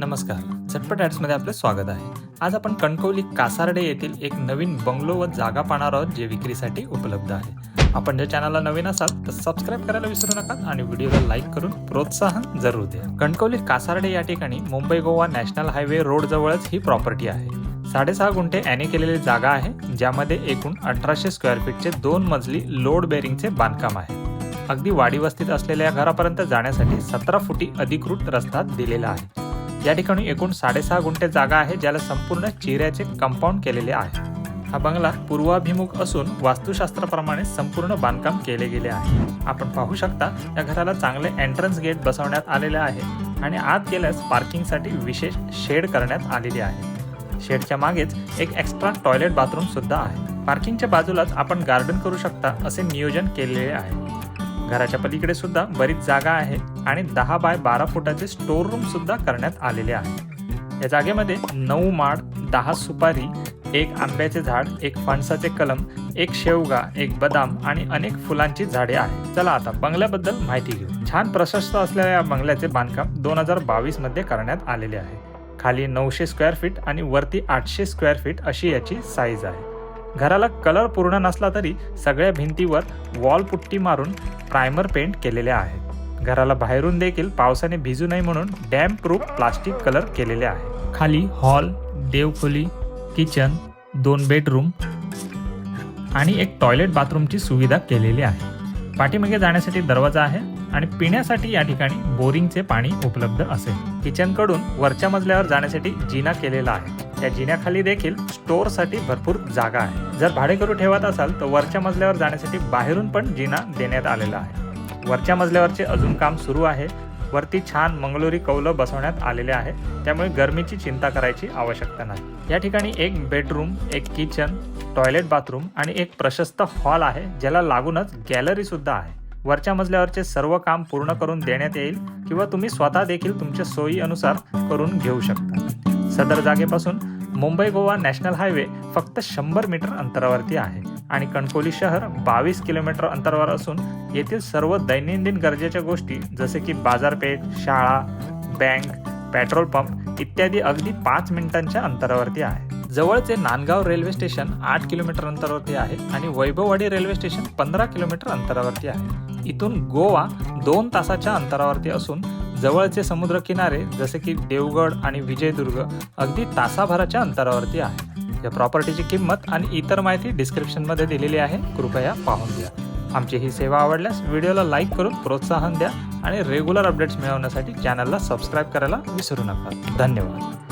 नमस्कार. झटपट ॲड्समध्ये आपले स्वागत आहे. आज आपण कणकवली कासारडे येथील एक नवीन बंगलो व जागा पाहणार आहोत जे विक्रीसाठी उपलब्ध आहे. आपण ज्या चॅनलला नवीन असाल तर सबस्क्राईब करायला विसरू नका आणि व्हिडिओला लाईक करून प्रोत्साहन जरूर द्या. कणकवली कासारडे या ठिकाणी Mumbai Goa national highway road जवळच ही प्रॉपर्टी आहे. साडेसहा गुंठे याने केलेली जागा आहे ज्यामध्ये एकूण अठराशे स्क्वेअर फीटचे दोन मजली लोड बेरिंगचे बांधकाम आहे. अगदी वाडी वस्तीत असलेल्या या घरापर्यंत जाण्यासाठी सतरा फुटी अधिकृत रस्ता दिलेला आहे. या ठिकाणी एकूण साडेसहा गुंठे जागा आहे ज्याला संपूर्ण चिऱ्याचे कंपाऊंड केलेले आहे. हा बंगला पूर्वाभिमुख असून वास्तुशास्त्राप्रमाणे संपूर्ण बांधकाम केले गेले आहे. आपण पाहू शकता या घराला चांगले एंट्रन्स गेट बसवण्यात आलेले आहे आणि आत गेल्यास पार्किंगसाठी विशेष शेड करण्यात आलेली आहे. शेडच्या मागेच एक एक्स्ट्रा टॉयलेट बाथरूम सुद्धा आहे. पार्किंगच्या बाजूलाच आपण गार्डन करू शकता असे नियोजन केलेले आहे. घराच्या पलीकडे सुद्धा बरीच जागा आहे आणि दहा बाय बारा फुटाचे स्टोर रूम सुद्धा करण्यात आलेले आहे. या जागेमध्ये नऊ माड दहा सुपारी एक आंब्याचे झाड एक फणसाचे कलम एक शेवगा एक बदाम आणि अनेक फुलांची झाडे आहेत. चला आता बंगल्याबद्दल माहिती घेऊ. छान प्रशस्त असलेल्या या बंगल्याचे बांधकाम दोन हजार बावीसमध्ये करण्यात आलेले आहे. खाली नऊशे स्क्वेअर फीट आणि वरती आठशे स्क्वेअर फीट अशी याची साईज आहे. घराला कलर पूर्ण नसला तरी सगळ्या भिंतीवर वॉल पुट्टी मारून प्रायमर पेंट केलेले आहे. घराला बाहेरून देखील पावसाने भिजू नये म्हणून डॅम प्रूफ प्लास्टिक कलर केलेले आहे. खाली हॉल देवखोली किचन दोन बेडरूम आणि एक टॉयलेट बाथरूमची सुविधा केलेली आहे. पाठीमागे जाण्यासाठी दरवाजा आहे. आणि पिण्यासाठी या ठिकाणी बोरिंगचे पाणी उपलब्ध असेल. किचनकडून वरच्या मजल्यावर जाण्यासाठी जिना केलेला आहे. या जिन्याखाली देखील स्टोअरसाठी भरपूर जागा आहे. जर भाडेकरू ठेवत असाल तर वरच्या मजल्यावर जाण्यासाठी बाहेरून पण जिना देण्यात आलेला आहे. वरच्या मजल्यावरचे अजून काम सुरू आहे. वरती छान मंगलोरी कौलं बसवण्यात आलेले आहे. त्यामुळे गरमीची चिंता करायची आवश्यकता नाही. या ठिकाणी एक बेडरूम एक किचन टॉयलेट बाथरूम आणि एक प्रशस्त हॉल आहे ज्याला लागूनच गॅलरी सुद्धा आहे. वरच्या मजल्यावरचे सर्व काम पूर्ण करून देण्यात येईल किंवा तुम्ही स्वतः देखील तुमच्या सोयीनुसार करून घेऊ शकता. सदर जागेपासून मुंबई गोवा नॅशनल हायवे फक्त शंभर मीटर अंतरावरती आहे आणि कणकोली शहर बावीस किलोमीटर अंतरावर असून येथील सर्व दैनंदिन गरजेच्या गोष्टी जसे की बाजारपेठ शाळा बँक पेट्रोल पंप इत्यादी अगदी पाच मिनिटांच्या अंतरावरती आहे. जवळचे नांदगाव रेल्वे स्टेशन आठ किलोमीटर अंतरावरती आहे आणि वैभववाडी रेल्वे स्टेशन पंधरा किलोमीटर अंतरावरती आहे. इथून गोवा दोन तासाच्या अंतरावरती असून जवळचे समुद्र किनारे जसे की देवगड आणि विजयदुर्ग अगदी तासाभराच्या अंतरावरती आहे. या प्रॉपर्टीची किंमत आणि इतर माहिती डिस्क्रिप्शनमध्ये दिलेली आहे. कृपया पाहून घ्या. आमची ही सेवा आवडल्यास व्हिडिओला लाईक करून प्रोत्साहन द्या आणि रेग्युलर अपडेट्स मिळवण्यासाठी चॅनलला सबस्क्राईब करायला विसरू नका. धन्यवाद.